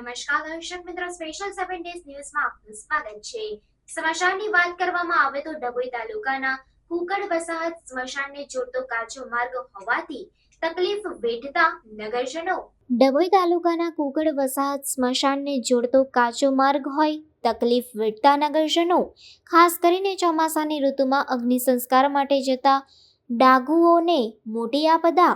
નમસ્કાર, દર્શક મિત્રો સ્પેશિયલ સેવન ડેઝ ન્યૂઝમાં આપનું સ્વાગત છે. સમાચારની વાત કરવામાં આવે તો ડભોઈ તાલુકાના કુકડ વસાહત સ્મશાનને જોડતો કાચો માર્ગ હોવાથી તકલીફ વેઠતા નગરજનો ડભોઈ તાલુકાના કુકડ વસાહત સ્મશાનને જોડતો કાચો માર્ગ હોય, તકલીફ વેઠતા નગરજનો, ખાસ કરીને ચોમાસાની ઋતુમાં અગ્નિ સંસ્કાર માટે જતા ડાઘુઓને મોટી આપદા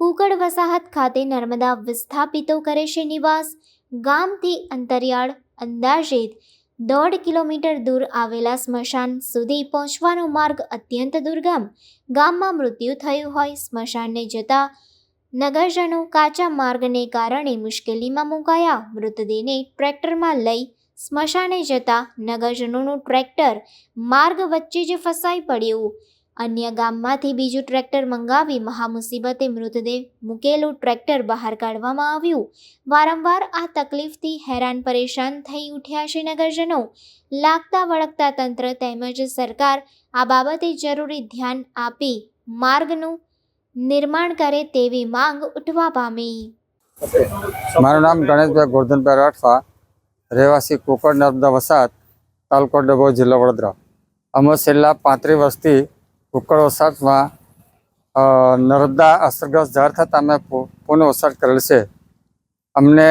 કુકડ વસાહત ખાતે નર્મદા વિસ્થાપિતો કરે છે નિવાસ. ગામથી અંતરિયાળ અંદાજિત દોઢ કિલોમીટર દૂર આવેલા સ્મશાન સુધી પહોંચવાનો માર્ગ અત્યંત દુર્ગમ. ગામમાં મૃત્યુ થયું હોય સ્મશાનને જતા નગરજનો કાચા માર્ગને કારણે મુશ્કેલીમાં મુકાયા. મૃતદેહને ટ્રેક્ટરમાં લઈ સ્મશાને જતા નગરજનોનું ટ્રેક્ટર માર્ગ વચ્ચે જ ફસાઈ પડ્યું. અન્ય ગામમાંથી બીજું ટ્રેક્ટર મંગાવી મહામુસીબતે મૃતદેહ મૂકેલું ટ્રેક્ટર બહાર કાઢવામાં આવ્યું. વારંવાર આ તકલીફથી હેરાન પરેશાન થઈ ઉઠ્યા છે નગરજનો લાગતા વળગતા તંત્ર તેમજ સરકાર આ બાબતે જરૂરી ધ્યાન આપી માર્ગનું નિર્માણ કરે તેવી માંગ ઉઠવા પામી. મારું નામ ગણેશભાઈ ગોરધનભાઈ રાઠવા, રહેવાસી કોકડ નર્મદા વસાત તાલુકો ડભોઈ જિલ્લો વડોદરા. અમે છેલ્લા પાંત્રીસ વર્ષથી કોકડ વરસાદમાં નર્મદા અસરગ્રસ્ત જાહેર થતાં અમે પુ- પુનઃ વસાહત કરેલ છે. અમને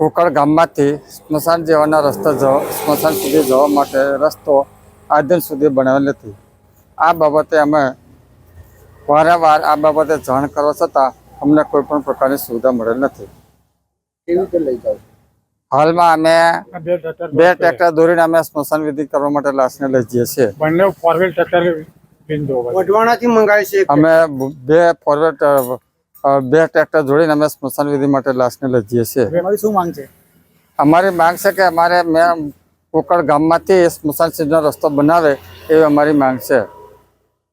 ઉકળ ગામમાંથી સ્મશાન જવાના રસ્તા સ્મશાન સુધી જવા માટે રસ્તો આ દિન સુધી બનાવેલ નથી. આ બાબતે અમે વારંવાર આ બાબતે જાણ કરવા છતાં અમને કોઈ પણ પ્રકારની સુવિધા મળેલ નથી. કેવી રીતે લઈ જાવ હાલમાં અમે બે ટ્રેક્ટર દોરીને અમે સ્મશાન વિધિ કરવા માટે લાશને લઈ જઈએ છીએ. બંને ફોર વ્હીલ ટ્રેક્ટર વઢવાણાથી મંગાવી છે અમે બે ફોરવેડ બે ટ્રેક્ટર જોડીને અમે સ્મશાન વિધિ માટે લાશને લઈ જઈએ છીએ. અમારી શું માંગ છે? અમારી માંગ છે કે અમારે મેં કોકડ ગામમાંથી સ્મશાન સિંહનો રસ્તો બનાવે એવી અમારી માંગ છે.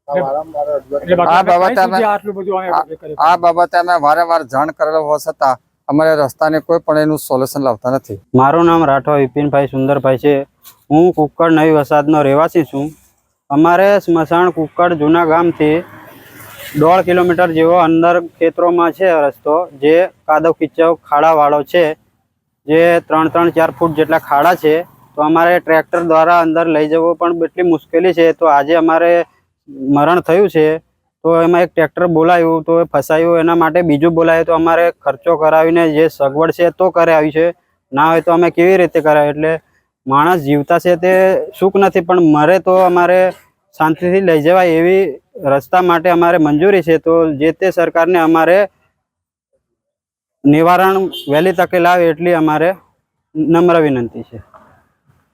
આ બાબતે અમે- આટલું બધું અમે આ- આ બાબતે અમે વારંવાર જાણ કરેલો હોવા છતાં અમારે રસ્તાને કોઈ પણ એનું સોલ્યુશન લાવતા નથી. મારું નામ રાઠવા વિપિનભાઈ સુંદરભાઈ છે. હું કુક્કડ નવી વસાદનો રહેવાસી છું. અમારે સ્મશાન કુક્કડ જૂના ગામથી દોઢ કિલોમીટર જેવો અંદર ખેતરોમાં છે રસ્તો, જે કાદવ કિચવ ખાડાવાળો છે. જે ત્રણ ત્રણ, ચાર ફૂટ જેટલા ખાડા છે. તો અમારે ટ્રેક્ટર દ્વારા અંદર લઈ જવો પણ એટલી મુશ્કેલી છે. તો આજે અમારે મરણ થયું છે. તો એમાં એક ટ્રેક્ટર બોલાયું, તો એ ફસાયું. એના માટે બીજું બોલાયું તો અમારે ખર્ચો કરાવીને જે સગવડ છે તો કરાવી છે. ના હોય તો અમે કેવી રીતે કરાવી એટલે માણસ જીવતા છે તે સુખ નથી, પણ મરે તો અમારે શાંતિથી લઈ જવાય એવી રસ્તા માટે અમારે મંજૂરી છે. તો જે તે સરકારને અમારે નિવારણ વહેલી તકે લાવે એટલી અમારે નમ્ર વિનંતી છે.